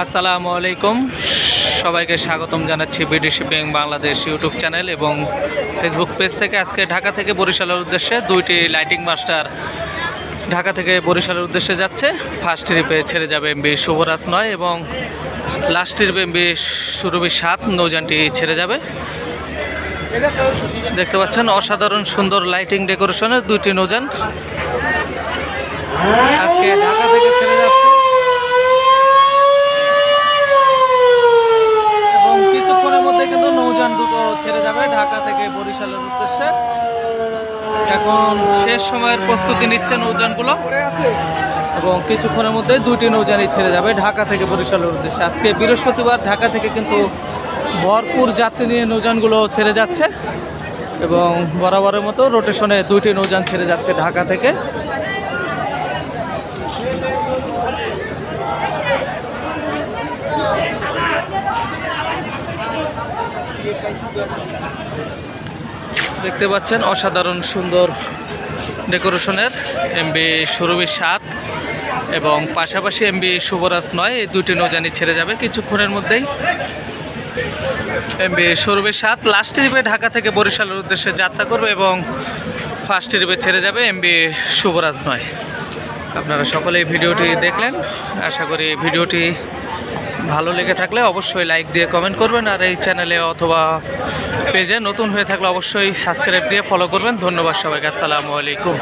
আসসালামু আলাইকুম। সবাইকে স্বাগতম জানাচ্ছি BD shipping Bangladesh YouTube channel এবং ফেসবুক পেজ থেকে। আজকে ঢাকা থেকে বরিশালের উদ্দেশ্যে দুইটি লাইটিং মাস্টার ঢাকা থেকে বরিশালের উদ্দেশ্যে যাচ্ছে। ফার্স্ট ট্রিপে ছেড়ে যাবে এমবি শুভরাজ নয় এবং লাস্ট ট্রিপে এমবি সুরভি সাত, নৌযানটি ছেড়ে যাবে। দেখতে পাচ্ছেন, অসাধারণ সুন্দর লাইটিং ডেকোরেশনের দুইটি নৌযান আজকে ঢাকা থেকে ছেড়ে যাচ্ছে এবং কিছুক্ষণের মধ্যে কিন্তু দুটো ছেড়ে যাবে ঢাকা থেকে বরিশালের উদ্দেশ্যে। এখন শেষ সময়ের প্রস্তুতি নিচ্ছে নৌযানগুলো এবং কিছুক্ষণের মধ্যে দুইটি নৌযানই ছেড়ে যাবে ঢাকা থেকে বরিশালের উদ্দেশ্যে। আজকে বৃহস্পতিবার ঢাকা থেকে কিন্তু ভরপুর যাত্রী নিয়ে নৌযানগুলো ছেড়ে যাচ্ছে এবং বরাবরের মতো রোটেশনে দুইটি নৌযান ছেড়ে যাচ্ছে ঢাকা থেকে। দেখতে পাচ্ছেন অসাধারণ সুন্দর ডেকোরেশনের এমবি সুরভি সাত এবং পাশাপাশি এমবি শুভরাজ নয়, এই দুটি নৌজানি ছেড়ে যাবে কিছুক্ষণের মধ্যেই। এমবি সুরভি সাত লাস্ট ট্রিপে ঢাকা থেকে বরিশালের উদ্দেশ্যে যাত্রা করবে এবং ফার্স্ট ট্রিপে ছেড়ে যাবে এমবি শুভরাজ নয়। আপনারা সকলেই ভিডিওটি দেখলেন। আশা করি ভিডিওটি ভালো লেগে থাকলে অবশ্যই লাইক দিয়ে কমেন্ট করবেন আর এই চ্যানেলে অথবা পেজে নতুন হয়ে থাকলে অবশ্যই সাবস্ক্রাইব দিয়ে ফলো করবেন। ধন্যবাদ সবাইকে, আসসালামু আলাইকুম।